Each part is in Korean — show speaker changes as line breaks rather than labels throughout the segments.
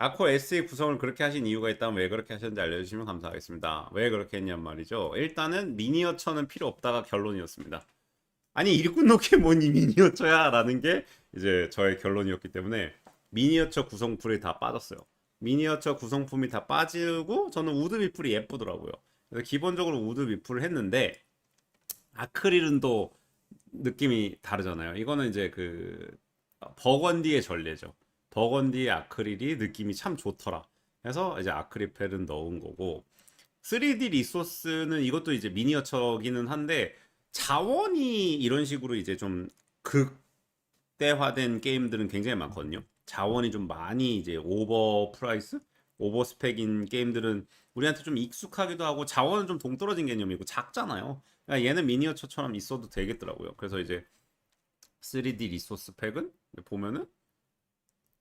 아코 S의 구성을 그렇게 하신 이유가 있다면 왜 그렇게 하셨는지 알려주시면 감사하겠습니다. 왜 그렇게 했냔 말이죠. 일단은 미니어처는 필요 없다가 결론이었습니다. 아니 일꾼 놓게 뭐니 미니어처야 라는 게 이제 저의 결론이었기 때문에 미니어처 구성품이 다 빠졌어요. 미니어처 구성품이 다 빠지고 저는 우드 비풀이 예쁘더라고요. 그래서 기본적으로 우드 비풀을 했는데 아크릴은 또 느낌이 다르잖아요. 이거는 이제 그 버건디의 전례죠. 버건디의 아크릴이 느낌이 참 좋더라. 그래서 이제 아크릴 펠은 넣은 거고 3D 리소스는 이것도 이제 미니어처기는 한데 자원이 이런 식으로 이제 좀 극대화된 게임들은 굉장히 많거든요. 자원이 좀 많이 이제 오버 프라이스, 오버 스펙인 게임들은 우리한테 좀 익숙하기도 하고 자원은 좀 동떨어진 개념이고 작잖아요. 그러니까 얘는 미니어처처럼 있어도 되겠더라고요. 그래서 이제 3D 리소스 팩은 보면은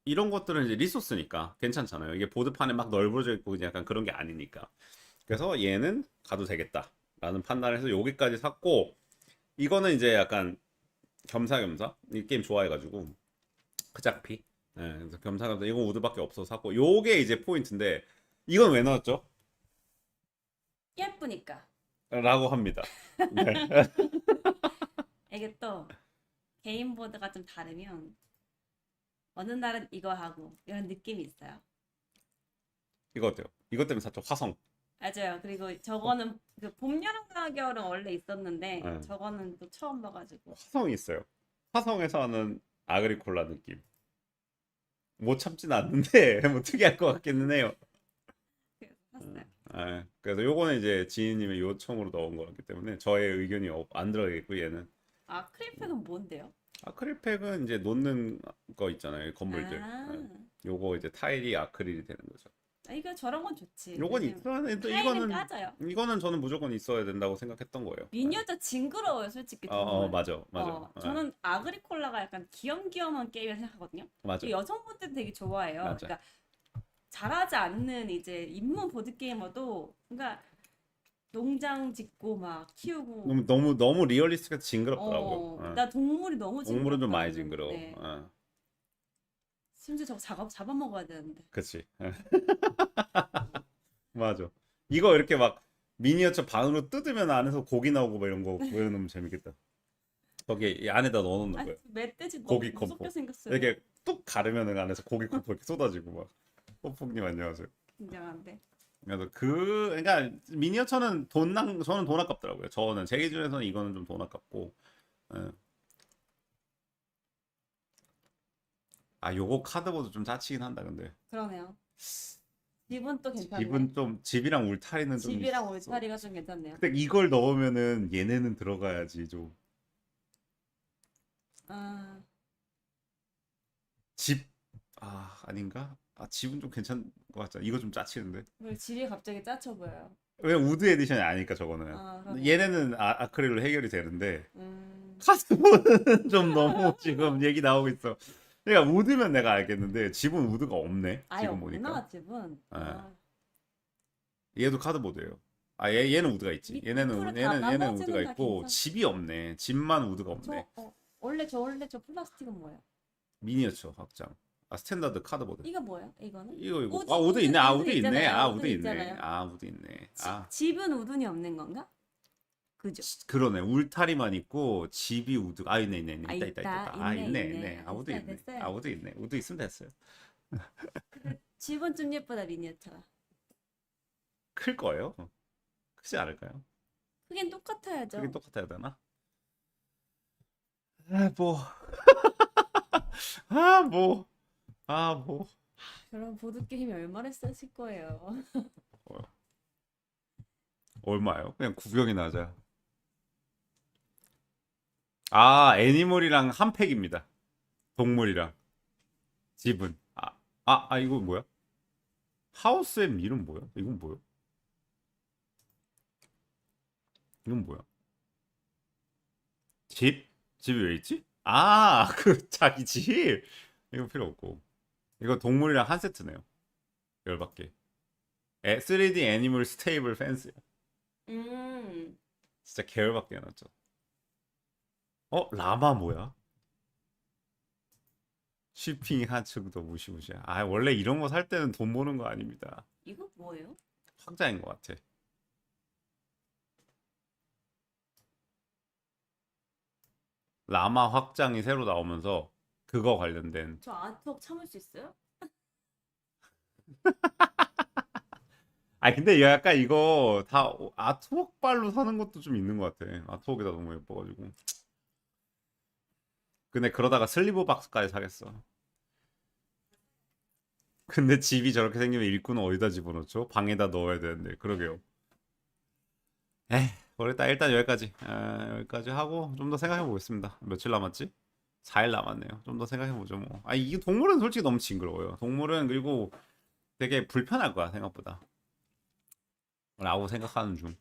이런 것들은 이제 리소스니까 괜찮잖아요. 이게 보드판에 막 넓어져 있고 약간 그런 게 아니니까. 그래서 얘는 가도 되겠다라는 판단을 해서 여기까지 샀고 이거는 이제 약간 겸사겸사 이 게임 좋아해가지고 크작피 네, 그래서 겸사겸사 이거 우드밖에 없어서 샀고 요게 이제 포인트인데 이건 왜 넣었죠?
예쁘니까.
라고 합니다. 네.
이게 또 개인 보드가 좀 다르면 어느 날은 이거 하고 이런 느낌이 있어요.
이거 어때요? 이것 때문에 샀죠 화성
맞아요. 그리고 저거는 그 봄, 여름, 가을은 원래 있었는데
네.
저거는 또 처음 봐가지고
화성이 있어요. 화성에서 하는 아그리콜라 느낌. 못 참진 않는데 뭐 특이할 것 같기는 해요.
그래서 샀어요.
아, 그래서 요거는 이제 지인님의 요청으로 넣은 거기 때문에 저의 의견이 없- 안 들어가겠고 얘는
아 크림팩은 뭔데요?
아크릴팩은 이제 놓는 거 있잖아요 건물들.
아,
네. 요거 이제 타일이 아크릴이 되는 거죠.
아, 이거 저런 건 좋지.
요건
왜냐면
있어야 돼.
타일은
이거는
까져요.
이거는 저는 무조건 있어야 된다고 생각했던 거예요.
미니어처 징그러워요, 솔직히.
어, 어. 맞아 맞아
어,
어,
저는 아그리콜라가 약간 귀염귀염한 게임이라 생각하거든요.
맞아
여성분들 되게 좋아해요.
맞아.
그러니까 잘하지 않는 이제 입문 보드 게이머도 그러니까 농장 짓고 막 키우고
너무 너무 너무 리얼리스트가 징그럽더라고.
어,
어.
나 동물이 너무
동물은 좀 많이. 징그러워.
네.
어.
심지어 저거 잡아 잡아먹어야 되는데.
그치. 맞아. 이거 이렇게 막 미니어처 반으로 뜯으면 안에서 고기 나오고 막 이런 거 보여놓으면 재밌겠다. 거기 이 안에다 넣어놓는
아,
거예요.
멧돼지 너무
고기
무섭게
컴포.
생겼어요.
이렇게 뚝 가르면은 안에서 고기 콤포 이렇게 쏟아지고 막. 뽀뽀님 안녕하세요.
굉장한데.
그래서 그 그러니까 미니어처는 돈 낭 저는 돈 아깝더라고요. 저는 제 기준에서는 이거는 좀 돈 아깝고. 예. 아 요거 카드보드 좀 짜치긴 한다 근데.
그러네요. 집은 또 괜찮네.
집은 좀 집이랑 울타리는 좀
집이랑
있어.
울타리가 좀 괜찮네요.
근데 이걸 넣으면은 얘네는 들어가야지 좀.
아,
집, 아, 아닌가? 아, 집은 좀 괜찮은 것 같잖아. 이거 좀 짜치는데.
왜 집이 갑자기 짜쳐 보여요?
왜 우드 에디션이 아니니까 저거는.
아, 그러네.
얘네는 아, 아크릴로 해결이 되는데
음,
카스보는 좀 너무 지금 얘기 나오고 있어. 그러니까 우드면 내가 알겠는데 집은 우드가 없네.
아예
지금
없구나
보니까.
집은.
네.
아,
얘도 카드보드예요. 아, 얘 얘는 우드가 있지.
이
얘네는
다
얘는 얘는
나머지는
우드가
다
있고
괜찮-
집이 없네. 집만 우드가
저
없네.
어, 원래 저 원래 저 플라스틱은 뭐예요?
미니어처 확장. 아, 스탠다드 카드보드.
이거 뭐예요? 이거는?
이거 이거
우드,
아 우드 있네 아
우드
있네
있잖아요.
아
우드
우드 있네
있잖아요.
아 우드 있네
지-
아
집은 우둔이 없는 건가? 그죠?
그러네 울타리만 있고 집이 우드 아 있네 있네 있네
아,
있다 있다
있다.
있다 아
있네,
있네 아 우드
됐어요,
있네
됐어요.
아 우드 있네 우드 있으면 됐어요
집은 좀 예쁘다 미니어처가.
클 거예요 크지 않을까요
크긴 똑같아야죠.
크긴 똑같아야 되나 아 뭐 아 뭐 아 뭐
그럼 보드 게임이 얼마나 쓰실 거예요?
얼마요 그냥 구경이나 하자 아 애니멀이랑 한 팩입니다 동물이랑 집은 아, 아, 아 이거 뭐야? 하우스의 밀은 뭐야? 이건 뭐야? 이건 뭐야? 집? 집이 왜 있지? 아, 그 자기 집. 이거 필요 없고. 이거 동물이랑 한 세트네요. 열받게. 에, 3D 애니멀 스테이블 펜스.
음,
진짜 계열받게 해놨죠. 어, 라마 뭐야? 쉬핑 하측도 무시무시해. 아 원래 이런 거 살 때는 돈 모는 거 아닙니다.
이거 뭐예요?
확자인 것 같아. 라마 확장이 새로 나오면서 그거 관련된
저 아트웍 참을 수 있어요?
아 근데 약간 이거 다 아트웍 발로 사는 것도 좀 있는 것 같아. 아트웍이다 너무 예뻐가지고. 근데 그러다가 슬리브 박스까지 사겠어. 근데 집이 저렇게 생기면 일꾼은 어디다 집어넣죠? 방에다 넣어야 되는데 그러게요. 에이 모르겠다 일단 여기까지 아, 여기까지 하고 좀 더 생각해 보겠습니다. 며칠 남았지? 4일 남았네요. 좀 더 생각해 보죠 뭐. 아 이게 동물은 솔직히 너무 징그러워요. 동물은 그리고 되게 불편할 거야 생각보다. 라고 생각하는 중.